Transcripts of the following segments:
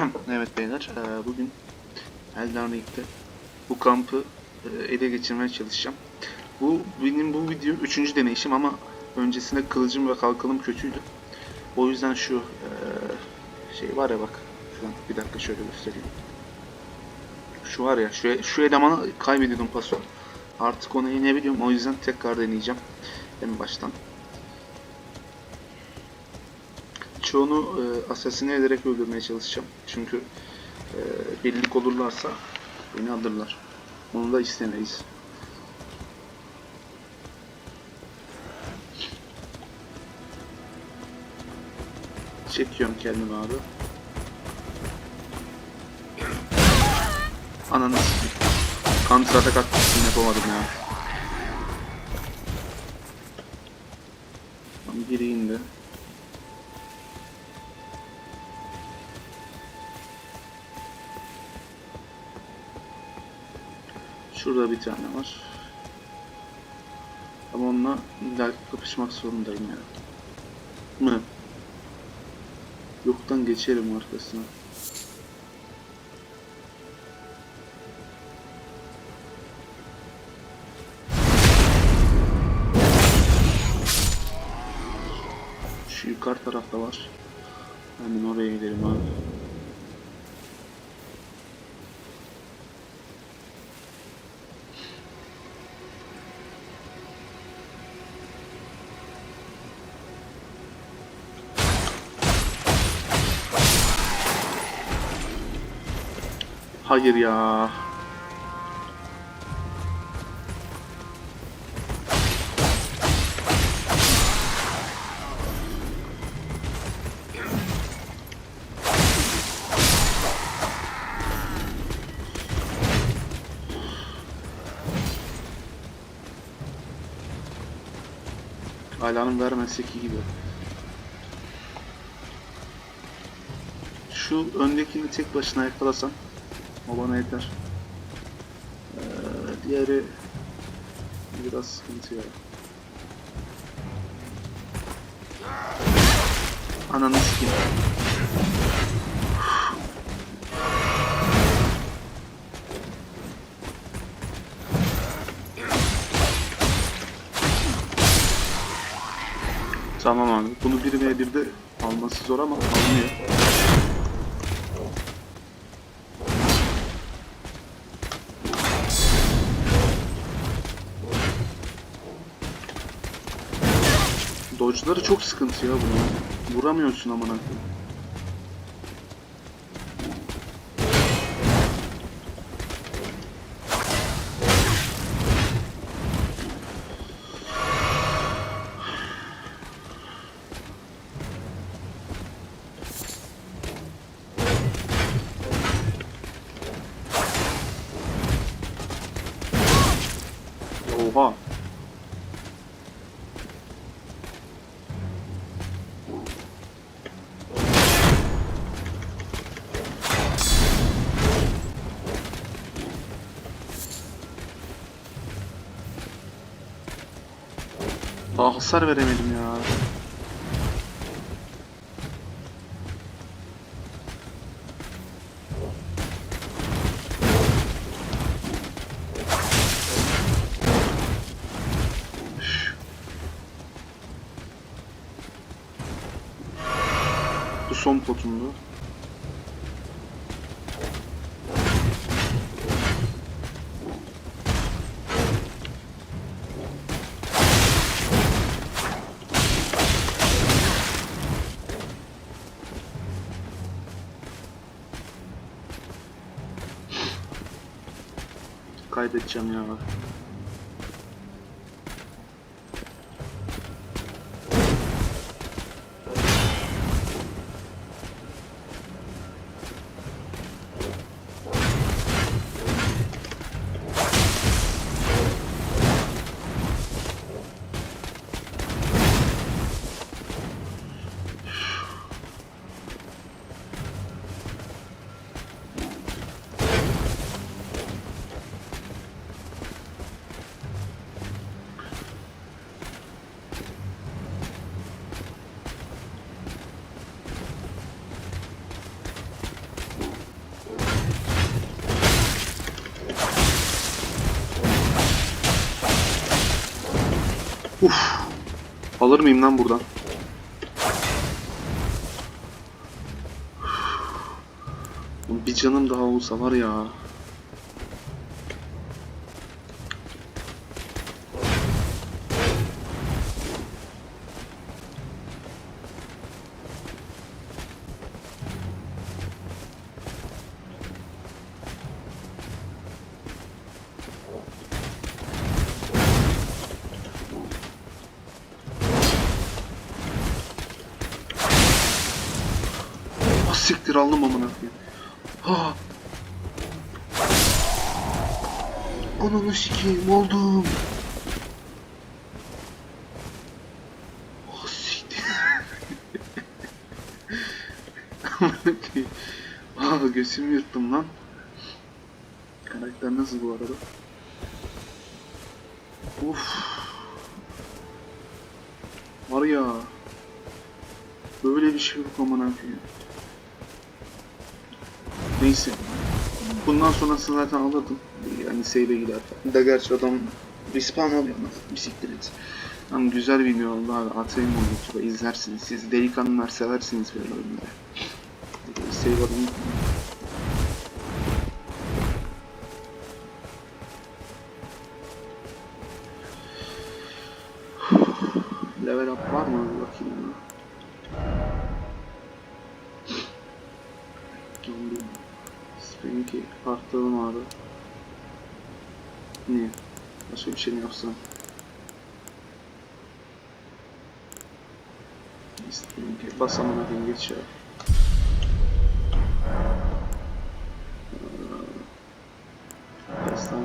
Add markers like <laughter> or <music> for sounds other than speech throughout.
<clears throat> evet beyler, eee, bugün Elden Ring'de bu kampı eee, ele geçirmeye çalışacağım. Bu benim bu video üçüncü deneyişim ama öncesinde kılıcım ve kalkanım kötüydü. O yüzden şu eee, şey var ya bak, şuradan bir dakika şöyle göstereyim. Şu var ya, şu, şu elemanı kaybediyordum paso. Artık onu inebiliyorum, o yüzden tekrar deneyeceğim en baştan. Çoğunu e, asasine ederek öldürmeye çalışacağım. Çünkü e, birlik olurlarsa beni alırlar. Onu da istemeyiz. Çekiyorum kendimi abi. Ananı. Counter atak atmışsın yapamadım ya. Tam biri indi. Şurada bir tane var. Ama onunla illa kapışmak zorundayım ya. Mı? Yoktan geçerim arkasına. Şu yukarı tarafta var. Hemen oraya gidelim abi. Hayır ya. Alanın vermezsek iyi gibi. Şu öndekini tek başına yakalasam o bana yeter. Ee, diğeri biraz sıkıntı ya. Ananı sikeyim. Tamam abi. Bunu 1 ve 1'de alması zor ama alınıyor. Dodge'ları çok sıkıntı ya bunun. Vuramıyorsun amına. Oha. Daha hasar veremedim ya. Bu son potumdu. Kaybedeceğim ya. Uf. Alır mıyım lan buradan? Bir canım daha olsa var ya. Siktir aldım amına koyayım. Ha. Ananı sikeyim oldum. Ah siktir. <laughs> Ah gözümü yırttım lan. Karakter nasıl bu arada? Uf. Var ya. Böyle bir şey yok amına koyayım. Neyse. Bundan sonrası zaten alırdım. Yani save'e gider. Da gerçi adam respawn alıyor bisiklet et. Ama güzel video oldu abi. Atayım onu YouTube'a izlersiniz. Siz delikanlılar seversiniz böyle oyunları. Save alın. Level up var mı? Spring'i arttıralım abi. Niye? Başka bir şey mi yapsam? Spring'i basamana bin geç ya. Ee, Tamam.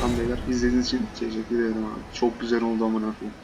Tamam beyler izlediğiniz için teşekkür ederim abi. Çok güzel oldu amına koyayım.